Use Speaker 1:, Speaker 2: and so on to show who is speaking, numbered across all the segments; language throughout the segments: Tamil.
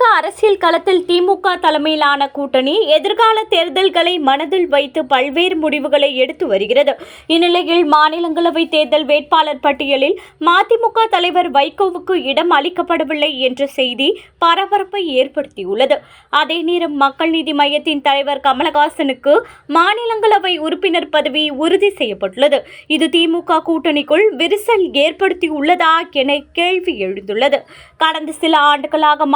Speaker 1: தமிழக அரசியல் களத்தில் திமுக தலைமையிலான கூட்டணி எதிர்கால தேர்தல்களை மனதில் வைத்து பல்வேறு முடிவுகளை எடுத்து வருகிறது. இந்நிலையில் மாநிலங்களவை தேர்தல் வேட்பாளர் பட்டியலில் மதிமுக தலைவர் வைகோவுக்கு இடம் அளிக்கப்படவில்லை என்ற செய்தி பரபரப்பை ஏற்படுத்தியுள்ளது. அதே நேரம் மக்கள் நீதி மையத்தின் தலைவர் கமலஹாசனுக்கு மாநிலங்களவை உறுப்பினர் பதவி உறுதி செய்யப்பட்டுள்ளது. இது திமுக கூட்டணிக்குள் விரிசல் ஏற்படுத்தியுள்ளதா என கேள்வி எழுந்துள்ளது. கடந்த சில ஆண்டுகளாக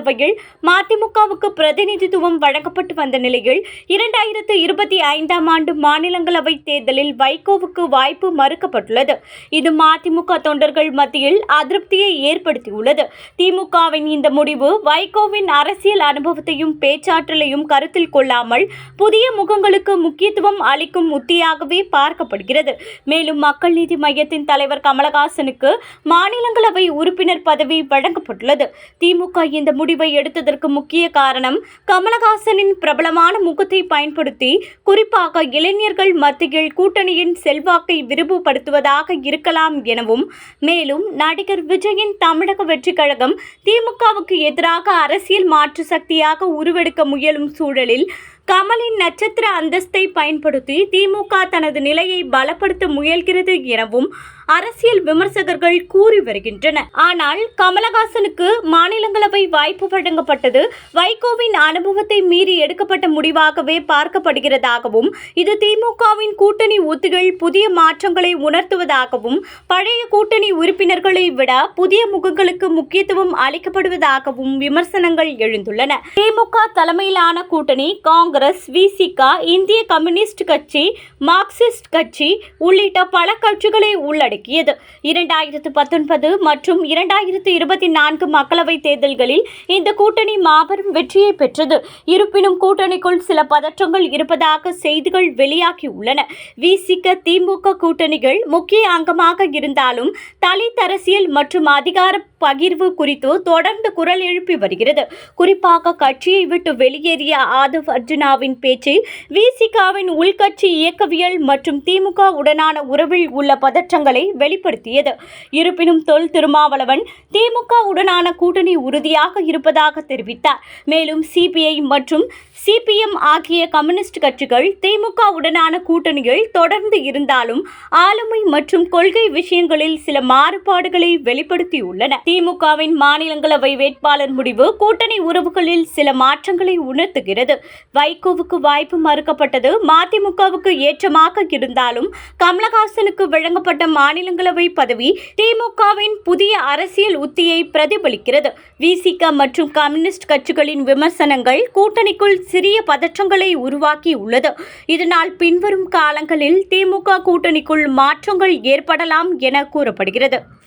Speaker 1: மாநிலங்களவையில் மதிமுகவுக்கு பிரதிநிதித்துவம் வழங்கப்பட்டு வந்த நிலையில் இரண்டாயிரத்து இருபத்தி ஐந்தாம் ஆண்டு மாநிலங்களவை தேர்தலில் வைகோவுக்கு வாய்ப்பு மறுக்கப்பட்டுள்ளது. இது மதிமுக தொண்டர்கள் மத்தியில் அதிருப்தியை ஏற்படுத்தியுள்ளது. திமுகவின் இந்த முடிவு வைகோவின் அரசியல் அனுபவத்தையும் பேச்சாற்றலையும் கருத்தில் கொள்ளாமல் புதிய முகங்களுக்கு முக்கியத்துவம் அளிக்கும் உத்தியாகவே பார்க்கப்படுகிறது. மேலும் மக்கள் நீதி மையத்தின் தலைவர் கமலஹாசனுக்கு மாநிலங்களவை உறுப்பினர் பதவி வழங்கப்பட்டுள்ளது. திமுக இந்த முடிவு எடுத்ததற்கு முக்கிய காரணம் கமலஹாசனின் பிரபலமான முகத்தை பயன்படுத்தி குறிப்பாக இளைஞர்கள் மத்தியில் கூட்டணியின் செல்வாக்கை விரிவுபடுத்துவதாக இருக்கலாம் எனவும் மேலும் நடிகர் விஜயின் தமிழக வெற்றி கழகம் திமுகவுக்கு எதிராக அரசியல் மாற்று சக்தியாக உருவெடுக்க முயலும் சூழலில் கமலின் நட்சத்திர அந்தஸ்தை பயன்படுத்தி திமுக தனது நிலையை பலப்படுத்த முயல்கிறது எனவும் அரசியல் விமர்சகர்கள் கூறி வருகின்றனர். ஆனால் கமலஹாசனுக்கு மாநிலங்களவை வாய்ப்பு வழங்கப்பட்டது வைகோவின் அனுபவத்தை மீறி எடுக்கப்பட்ட முடிவாகவே பார்க்கப்படுகிறதாகவும் இது திமுகவின் கூட்டணி ஒத்துகள் புதிய மாற்றங்களை உணர்த்துவதாகவும் பழைய கூட்டணி உறுப்பினர்களை விட புதிய முகங்களுக்கு முக்கியத்துவம் அளிக்கப்படுவதாகவும் விமர்சனங்கள் எழுந்துள்ளன. திமுக தலைமையிலான கூட்டணி காங்கிரஸ். காங்கிரஸ் விசிகா இந்திய கம்யூனிஸ்ட் கட்சி மார்க்சிஸ்ட் கட்சி உள்ளிட்ட பல கட்சிகளை உள்ளடக்கியது. இரண்டாயிரத்து பத்தொன்பது மற்றும் இரண்டாயிரத்து இருபத்தி நான்கு மக்களவைத் தேர்தல்களில் இந்த கூட்டணி மாபெரும் வெற்றியை பெற்றது. இருப்பினும் கூட்டணிக்குள் சில பதற்றங்கள் இருப்பதாக செய்திகள் வெளியாகியுள்ளன விசிக திமுக கூட்டணிகள் முக்கிய அங்கமாக இருந்தாலும் தலித் அரசியல் மற்றும் அதிகார பகிர்வு குறித்து தொடர்ந்து குரல் எழுப்பி வருகிறது. குறிப்பாக கட்சியை விட்டு வெளியேறிய ஆதவ் அர்ஜுனாவின் பேச்சு விசிகாவின் உள்கட்சி இயக்கவியல் மற்றும் திமுக உடனான உறவில் உள்ள பதற்றங்களை வெளிப்படுத்தியது. இருப்பினும் தொல் திருமாவளவன் திமுக உடனான கூட்டணி உறுதியாக இருப்பதாக தெரிவித்தார். மேலும் சிபிஐ மற்றும் சிபிஎம் ஆகிய கம்யூனிஸ்ட் கட்சிகள் திமுக உடனான கூட்டணியில் தொடர்ந்து இருந்தாலும் ஆளுமை மற்றும் கொள்கை விஷயங்களில் சில மாறுபாடுகளை வெளிப்படுத்தியுள்ளன. திமுகவின் மாநிலங்களவை வேட்பாளர் முடிவு கூட்டணி உறவுகளில் சில மாற்றங்களை உணர்த்துகிறது. வைகோவுக்கு வாய்ப்பு மறுக்கப்பட்டது மதிமுகவுக்கு ஏற்றமாக இருந்தாலும் கமலஹாசனுக்கு வழங்கப்பட்ட மாநிலங்களவை பதவி திமுகவின் புதிய அரசியல் உத்தியை பிரதிபலிக்கிறது. விசிக மற்றும் கம்யூனிஸ்ட் கட்சிகளின் விமர்சனங்கள் கூட்டணிக்குள் சிறிய பதற்றங்களை உருவாக்கி உள்ளது இதனால் பின்வரும் காலங்களில் திமுக கூட்டணிக்குள் மாற்றங்கள் ஏற்படலாம் என கூறப்படுகிறது.